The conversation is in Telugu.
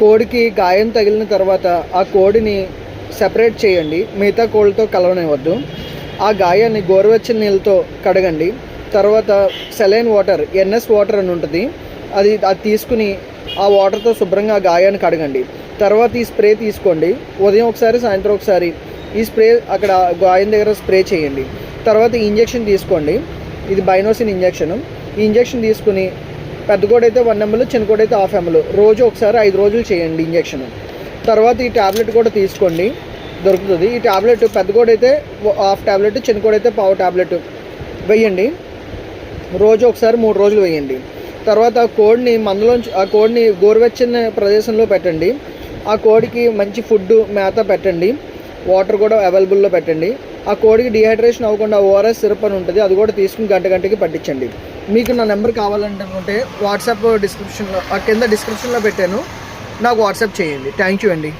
కోడికి గాయం తగిలిన తర్వాత ఆ కోడిని సెపరేట్ చేయండి. మిగతా కోళ్ళతో కలవనివ్వద్దు. ఆ గాయాన్ని గోరువెచ్చని నీళ్ళతో కడగండి. తర్వాత సెలైన్ వాటర్ ఎన్ఎస్ వాటర్ అని ఉంటుంది. అది అది తీసుకుని ఆ వాటర్తో శుభ్రంగా ఆ గాయాన్ని కడగండి. తర్వాత ఈ స్ప్రే తీసుకోండి. ఉదయం ఒకసారి సాయంత్రం ఒకసారి ఈ స్ప్రే అక్కడ గాయం దగ్గర స్ప్రే చేయండి. తర్వాత ఈ ఇంజెక్షన్ తీసుకోండి. ఇది బైనోసిన్ ఇంజెక్షన్. ఈ ఇంజెక్షన్ తీసుకుని పెద్ద కోడి అయితే వన్ ఎంఎల్ చిన్న కోడి అయితే హాఫ్ ఎంఎల్ రోజు ఒకసారి ఐదు రోజులు చేయండి ఇంజెక్షన్. తర్వాత ఈ ట్యాబ్లెట్ కూడా తీసుకోండి. దొరుకుతుంది. ఈ ట్యాబ్లెట్ పెద్ద కోడైతే అయితే హాఫ్ ట్యాబ్లెట్ చిన్న కోడి అయితే పావు ట్యాబ్లెట్ వేయండి. రోజు ఒకసారి మూడు రోజులు వేయండి. తర్వాత ఆ కోడిని మందులోంచి ఆ కోడిని గోరువెచ్చని ప్రదేశంలో పెట్టండి. ఆ కోడికి మంచి ఫుడ్ మేత పెట్టండి. వాటర్ కూడా అవైలబుల్లో పెట్టండి. ఆ కోడికి డిహైడ్రేషన్ అవ్వకుండా ఓఆర్ఎస్ సిరప్ అని ఉంటుంది. అది కూడా తీసుకుని గంట గంటకి పట్టించండి. మీకు నా నెంబర్ కావాలంటే వాట్సాప్ డిస్క్రిప్షన్లో కింద డిస్క్రిప్షన్లో పెట్టాను. నాకు వాట్సాప్ చేయండి. థ్యాంక్ యూ అండి.